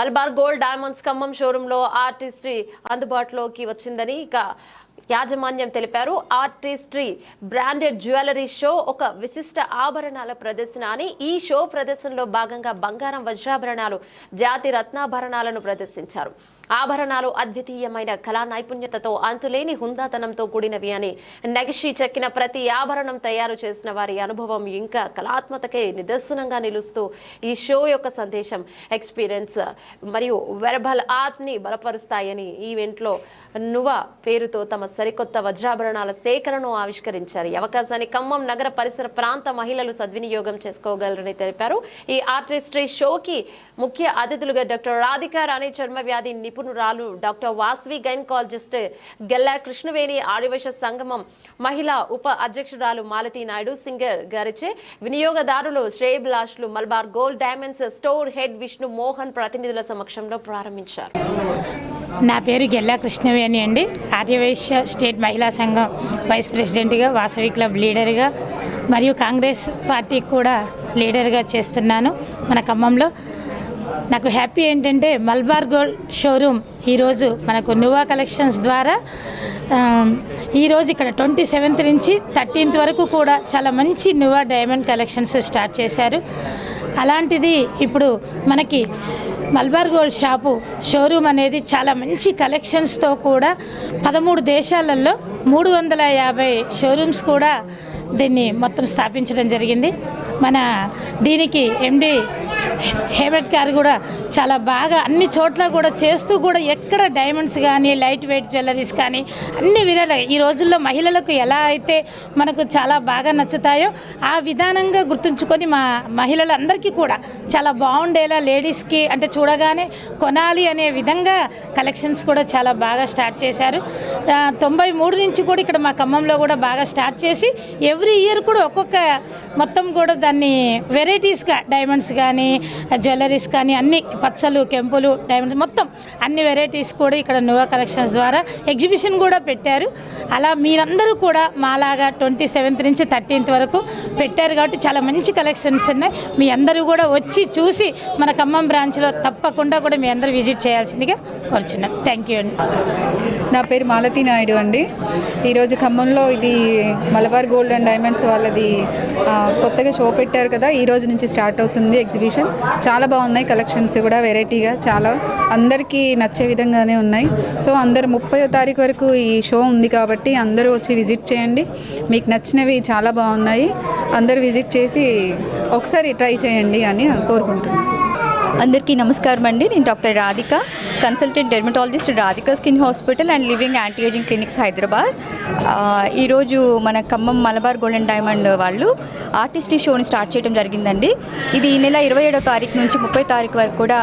Malabar gold diamonds Khammam షోరూంలో artistry అందుబాటులోకి వచ్చిందని ఇక యాజమాన్యం తెలిపారు ఆర్టిస్ట్రీ బ్రాండెడ్ జ్యువెలరీ షో ఒక విశిష్ట ఆభరణాల ప్రదర్శన అని ఈ షో ప్రదర్శనలో భాగంగా బంగారం వజ్రాభరణాలు జాతి రత్నాభరణాలను ప్రదర్శించారు. ఆభరణాలు అద్వితీయమైన కళా నైపుణ్యతతో అంతులేని హుందాతనంతో కూడినవి అని నగిషి చెక్కిన ప్రతి ఆభరణం తయారు చేసిన వారి అనుభవం ఇంకా కళాత్మతకే నిదర్శనంగా నిలుస్తూ ఈ షో యొక్క సందేశం ఎక్స్పీరియన్స్ మరియు వెర్బల్ ఆర్ట్ బలపరుస్తాయని ఈవెంట్లో నువ పేరుతో తమ సరికొత్త వజ్రాభరణాల సేకరణను ఆవిష్కరించారు. ఈ అవకాశాన్ని ఖమ్మం నగర పరిసర ప్రాంత మహిళలు సద్వినియోగం చేసుకోగలరని తెలిపారు. ఈ ఆర్టిస్ట్రీ షోకి ముఖ్య అతిథులుగా డాక్టర్ రాధిక రాణి చర్మ వ్యాధి నిపుణురాలు డాక్టర్ వాస్వి గైనకాలజిస్ట్ గెల్లా కృష్ణవేణి ఆదివేశ సంగమం మహిళా ఉప అధ్యక్షురాలు మాలతి నాయుడు సింగర్ గారిచే వినియోగదారులు శ్రేయభిలాష్లు Malabar gold diamonds store head Vishnu Mohan ప్రతినిధుల సమక్షంలో ప్రారంభించారు. నా పేరు గెల్లా కృష్ణవేణి అండి. ఆర్యవైశ్య స్టేట్ మహిళా సంఘం వైస్ ప్రెసిడెంట్గా వాసవి క్లబ్ లీడర్గా మరియు కాంగ్రెస్ పార్టీకి కూడా లీడర్గా చేస్తున్నాను మన ఖమ్మంలో. నాకు హ్యాపీ ఏంటంటే మల్బార్ గోల్డ్ షోరూమ్ ఈరోజు మనకు నువా కలెక్షన్స్ ద్వారా ఈరోజు ఇక్కడ ట్వంటీ సెవెంత్ నుంచి థర్టీన్త్ వరకు కూడా చాలా మంచి నువా డైమండ్ కలెక్షన్స్ స్టార్ట్ చేశారు. అలాంటిది ఇప్పుడు మనకి మల్బార్ గోల్డ్ షాపు షోరూమ్ అనేది చాలా మంచి కలెక్షన్స్తో కూడా పదమూడు దేశాలలో మూడు వందల యాభై షోరూమ్స్ కూడా దీన్ని మొత్తం స్థాపించడం జరిగింది. మన దీనికి ఎండి హేమంత్ గారు కూడా చాలా బాగా అన్ని చోట్ల కూడా చేస్తూ కూడా ఎక్కడ డైమండ్స్ కానీ లైట్ వెయిట్ జ్యువెలరీస్ కానీ అన్ని విధాలుగా ఈ రోజుల్లో మహిళలకు ఎలా అయితే మనకు చాలా బాగా నచ్చుతాయో ఆ విధానంగా గుర్తుంచుకొని మా మహిళలందరికీ కూడా చాలా బాగుండేలా లేడీస్కి అంటే చూడగానే కొనాలి అనే విధంగా కలెక్షన్స్ కూడా చాలా బాగా స్టార్ట్ చేశారు. తొంభై మూడు నుంచి కూడా ఇక్కడ మా ఖమ్మంలో కూడా బాగా స్టార్ట్ చేసి ఎవ్రీ ఇయర్ కూడా ఒక్కొక్క మొత్తం కూడా దాన్ని వెరైటీస్గా డైమండ్స్ కానీ జ్యువెలరీస్ కానీ అన్ని పచ్చలు కెంపులు డైమండ్స్ మొత్తం అన్ని వెరైటీస్ కూడా ఇక్కడ నువా కలెక్షన్స్ ద్వారా ఎగ్జిబిషన్ కూడా పెట్టారు. అలా మీరందరూ కూడా మాలాగా ట్వంటీ సెవెంత్ నుంచి థర్టీన్త్ వరకు పెట్టారు కాబట్టి చాలా మంచి కలెక్షన్స్ ఉన్నాయి. మీ అందరూ కూడా వచ్చి చూసి మన ఖమ్మం బ్రాంచ్లో తప్పకుండా కూడా మీ అందరూ విజిట్ చేయాల్సిందిగా కోరుచున్నాం. థ్యాంక్ యూ అండి. నా పేరు మాలతి నాయుడు అండి. ఈరోజు ఖమ్మంలో ఇది మలబార్ గోల్డ్ అండ్ డైమండ్స్ వాళ్ళది కొత్తగా షో పెట్టారు కదా ఈ రోజు నుంచి స్టార్ట్ అవుతుంది ఎగ్జిబిషన్. చాలా బాగున్నాయి కలెక్షన్స్ కూడా వెరైటీగా చాలా అందరికీ నచ్చే విధంగానే ఉన్నాయి. సో అందరు ముప్పై తారీఖు వరకు ఈ షో ఉంది కాబట్టి అందరూ వచ్చి విజిట్ చేయండి. మీకు నచ్చినవి చాలా బాగున్నాయి. అందరూ విజిట్ చేసి ఒకసారి ట్రై చేయండి అని కోరుకుంటున్నాను. అందరికీ నమస్కారం అండి. నేను doctor Radhika consultant dermatologist Radhika skin hospital and living anti ageing clinics Hyderabad. ఈరోజు మన ఖమ్మం మలబార్ గోల్డెన్ డైమండ్ వాళ్ళు ఆర్టిస్ట్ షోని స్టార్ట్ చేయడం జరిగిందండి. ఇది ఈ నెల ఇరవై ఏడో తారీఖు నుంచి ముప్పై తారీఖు వరకు కూడా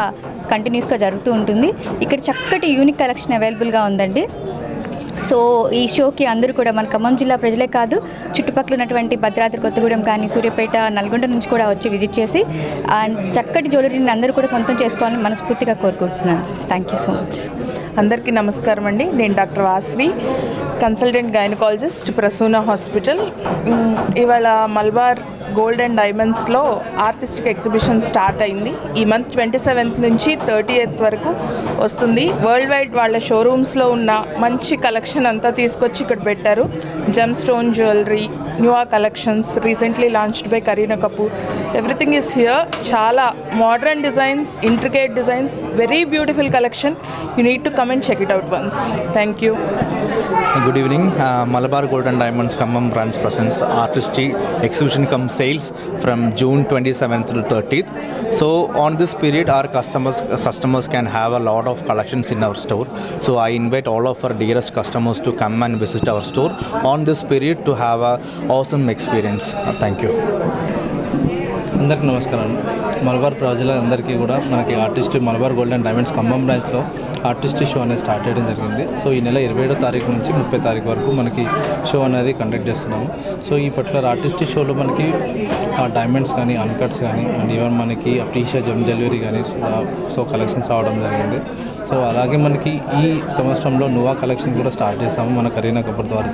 కంటిన్యూస్గా జరుగుతూ ఉంటుంది. ఇక్కడ చక్కటి యూనిక్ కలెక్షన్ అవైలబుల్గా ఉందండి. సో ఈ షోకి అందరూ కూడా మన ఖమ్మం జిల్లా ప్రజలే కాదు చుట్టుపక్కల ఉన్నటువంటి భద్రాద్రి కొత్తగూడెం కానీ సూర్యాపేట నల్గొండ నుంచి కూడా వచ్చి విజిట్ చేసి అండ్ చక్కటి జ్యువెలరీని అందరూ కూడా సొంతం చేసుకోవాలని మనస్ఫూర్తిగా కోరుకుంటున్నాను. థ్యాంక్ యూ సో మచ్ అందరికీ నమస్కారం అండి. నేను doctor Vasvi consultant gynaecologist Prasuna hospital. ఇవాళ మల్బార్ గోల్డ్ అండ్ డైమండ్స్లో ఆర్టిస్టిక్ ఎగ్జిబిషన్ స్టార్ట్ అయింది. ఈ మంత్ ట్వంటీ సెవెంత్ నుంచి థర్టీ ఎయిత్ వరకు వస్తుంది. వరల్డ్ వైడ్ వాళ్ళ షోరూమ్స్లో ఉన్న మంచి కలెక్షన్ అంతా తీసుకొచ్చి ఇక్కడ పెట్టారు. Gem stone jewellery newer collections recently launched by Kareena Kapoor everything is here చాలా modern designs intricate designs very beautiful collection you need to come and check it out once thank you Uh, good evening. Uh, malabar golden diamonds kamam branch presents artistry exhibition come sales from june 27th to 30th so on this period our customers customers can have a lot of collections in our store. So i invite all of our dearest customers to come and visit our store on this period to have a awesome experience. Uh, thank you. అందరికీ నమస్కారం మలబార్ ప్రజలందరికీ కూడా మనకి artist Malabar gold and diamonds Khammam బ్రాంచ్లో artist show అనేది start చేయడం జరిగింది. So ఈ నెల ఇరవై ఏడో తారీఖు నుంచి ముప్పై తారీఖు వరకు మనకి షో అనేది కండక్ట్ చేస్తున్నాము. సో ఈ పర్టికులర్ ఆర్టిస్ట్ షోలో మనకి డైమండ్స్ కానీ అన్కట్స్ కానీ అండ్ ఈవెన్ మనకి టీషర్ట్ జమ్ డెలివరీ కానీ సో కలెక్షన్స్ రావడం జరిగింది. సో అలాగే మనకి ఈ సంవత్సరంలో నువా కలెక్షన్ కూడా స్టార్ట్ చేసాము మన కరీనా కపూర్ ద్వారా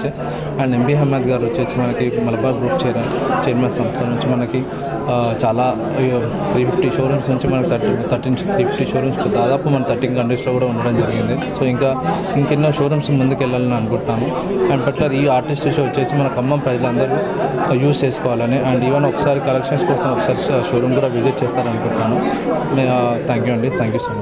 అండ్ ఎంబీ అహ్మద్ గారు వచ్చేసి మనకి మలబార్ గ్రూప్ చైర్మన్ చైర్మన్ సంస్థ నుంచి మనకి చాలా త్రీ ఫిఫ్టీ షోరూమ్స్ నుంచి మనకు thirty thirteen three fifty showrooms దాదాపు మన థర్టీన్ కంట్రీస్లో కూడా ఉండడం జరిగింది. సో ఇంకా ఇంకెన్నో షోరూమ్స్ ముందుకు వెళ్ళాలని అనుకుంటున్నాము. అండ్ బట్ల ఈ ఆర్టిస్ట్ షో వచ్చేసి మన ఖమ్మం ప్రజలందరూ యూస్ చేసుకోవాలని అండ్ ఈవెన్ ఒకసారి కలెక్షన్స్ కోసం ఒకసారి షోరూమ్ కూడా విజిట్ చేస్తారనుకుంటున్నాను థ్యాంక్ యూ అండి. Thank you so much